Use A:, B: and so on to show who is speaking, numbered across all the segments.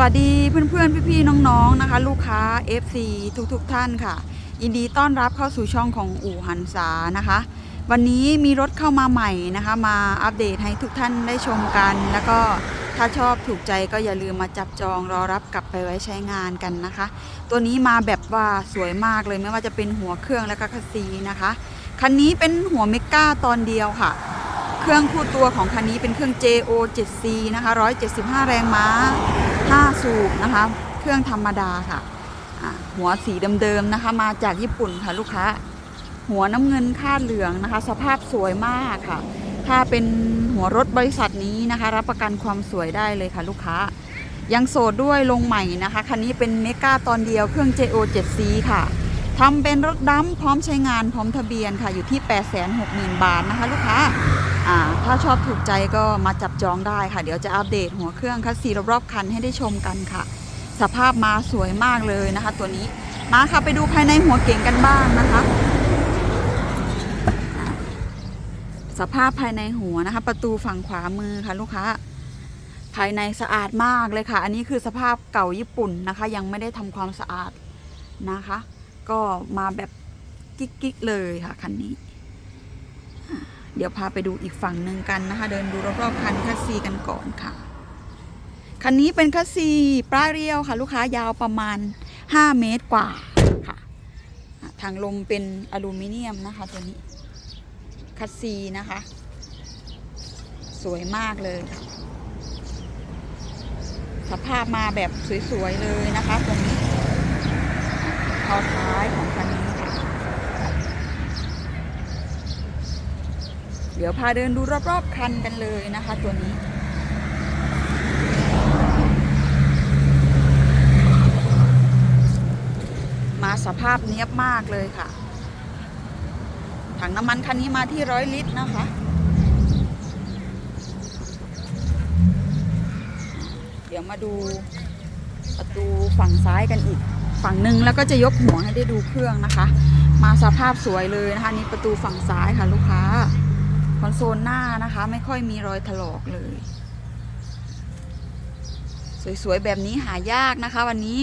A: วัสดีเพื่อนๆ พี่ๆ น้องๆ นะคะ ลูกค้า FC ทุกๆ ท่านค่ะ ยินดีต้อนรับเข้าสู่ช่องของอู่หันษานะคะ วันนี้มีรถเข้ามาใหม่นะคะ มาอัปเดตให้ทุกท่านได้ชมกัน แล้วก็ถ้าชอบถูกใจก็อย่าลืมมาจับจองรอรับกลับไปไว้ใช้งานกันนะคะ ตัวนี้มาแบบว่าสวยมากเลยไม่ว่าจะเป็นหัวเครื่องและก็คัสซีนะคะ คันนี้เป็นหัวเมก้าตอนเดียวค่ะ เครื่องคู่ตัวของคันนี้เป็นเครื่อง JO 7C นะคะ175 แรงม้า 5 สูบนะคะ เครื่องธรรมดาค่ะ หัวสีเดิมๆนะคะ มาจากญี่ปุ่นค่ะลูกค้า หัวน้ำเงินคาดเหลืองนะคะ สภาพสวยมากค่ะ ถ้าเป็นหัวรถบริษัทนี้นะคะ รับประกันความสวยได้เลยค่ะลูกค้า ยังโสดด้วยลงใหม่นะคะ คันนี้เป็นเมกาตอนเดียวเครื่อง JO 7C ค่ะ ทำเป็นรถดำพร้อมใช้งานพร้อมทะเบียนค่ะอยู่ที่ 860,000 บาทนะคะลูกค้าถ้าชอบถูกใจก็มาจับจองได้ค่ะ เดี๋ยวจะอัปเดตหัวเครื่องคัสซีรอบๆคันให้ได้ชมกันค่ะ สภาพมาสวยมากเลยนะคะ ตัวนี้มาค่ะไปดูภายในหัวเก่งกันบ้างนะคะ สภาพภายในหัวนะคะ ประตูฝั่งขวามือค่ะลูกค้า ภายในสะอาดมากเลยค่ะ อันนี้คือสภาพเก่าญี่ปุ่นนะคะ ยังไม่ได้ทำความสะอาดนะคะ ก็มาแบบกิ๊กๆเลยค่ะคันนี้ เดี๋ยวพาไปดูอีกฝั่งหนึ่งกันนะคะ เดินดูรอบๆคันคัสซีกันก่อนค่ะ คันนี้เป็นคัสซีปลาเรียวค่ะ ลูกค้ายาวประมาณ 5 เมตรกว่าค่ะ ทางลมเป็นอลูมิเนียมนะคะตัวนี้ คัสซีนะคะ สวยมากเลยค่ะสภาพมาแบบสวย ๆ เลยนะคะตรงนี้เท้าทายของคันนี้ค่ะ เดี๋ยวพาเดินดูรอบๆคันกันเลยนะคะ ตัวนี้มาสภาพเนี้ยบมากเลยค่ะ ถังน้ำมันคันนี้มาที่ร้อยลิตรนะคะ เดี๋ยวมาดูประตูฝั่งซ้ายกันอีก ฝั่งหนึ่งแล้วก็จะยกหัวให้ได้ดูเครื่องนะคะ มาสภาพสวยเลยนะคะนี่ประตูฝั่งซ้ายค่ะลูกค้า คอนโซลหน้านะคะ ไม่ค่อยมีรอยถลอกเลย สวยๆ แบบนี้หายากนะคะ วันนี้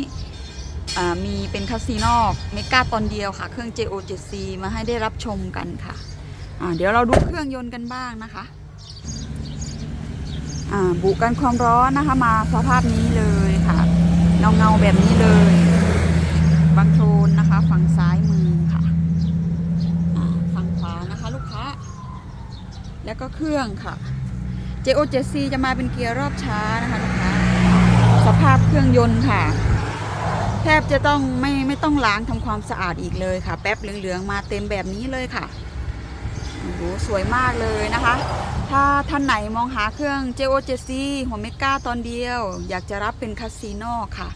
A: มีเป็นคาซีนอกเมกาตอนเดียวค่ะ เครื่อง JO 7C มาให้ได้รับชมกันค่ะ เดี๋ยวเราดูเครื่องยนต์กันบ้างนะคะบุกันความร้อนนะคะมาสภาพนี้เลยค่ะเงาเงาๆแบบนี้เลย บางโครนนะคะ ฝั่งซ้ายมือค่ะอ่าฝั่งขวานะคะลูกค้า แล้วก็เครื่องค่ะ JO 7C จะมาเป็นเกียร์รอบช้านะคะลูกค้าสภาพเครื่องยนต์ค่ะ แทบจะต้องไม่ไม่ต้องล้างทำความสะอาดอีกเลยค่ะ แป๊บเหลืองๆมาเต็มแบบนี้เลยค่ะโอ้โหสวยมากเลยนะคะ ถ้าท่านไหนมองหาเครื่อง JO 7C หัวเมก้าตอนเดียว อยากจะรับเป็นคาสิโนค่ะ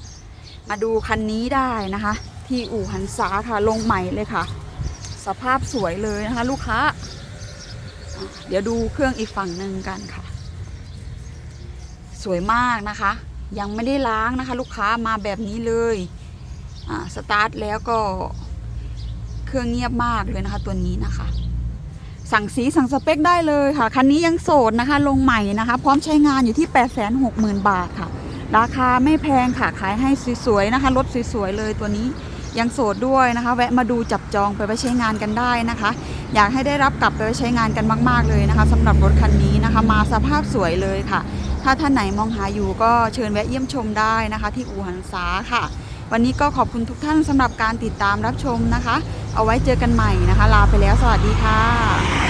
A: มาดูคันนี้ได้นะคะ ที่อู่หันษาค่ะลงใหม่เลยค่ะ สภาพสวยเลยนะคะ ลูกค้า เดี๋ยวดูเครื่องอีกฝั่งหนึ่งกันค่ะ สวยมากนะคะ ยังไม่ได้ล้างนะคะ ลูกค้ามาแบบนี้เลยอ่าสตาร์ทแล้วก็เครื่องเงียบมากเลยนะคะ ตัวนี้นะคะ สั่งสีสั่งสเปคได้เลยค่ะ คันนี้ยังโสดนะคะ ลงใหม่นะคะ พร้อมใช้งานอยู่ที่ 860,000 บาทค่ะ ราคาไม่แพงค่ะ ขายให้สวยๆนะคะ รถสวยๆเลยตัวนี้ ยังโสดด้วยนะคะ แวะมาดูจับจองไปไว้ใช้งานกันได้นะคะ อยากให้ได้รับกลับไปไว้ใช้งานกันมาก ๆ เลยนะคะสำหรับรถคันนี้นะคะ มาสภาพสวยเลยค่ะ ถ้าท่านไหนมองหาอยู่ก็เชิญแวะเยี่ยมชมได้นะคะ ที่อู่หันซาค่ะ วันนี้ก็ขอบคุณทุกท่านสำหรับการติดตามรับชมนะคะ เอาไว้เจอกันใหม่นะคะ ลาไปแล้วสวัสดีค่ะ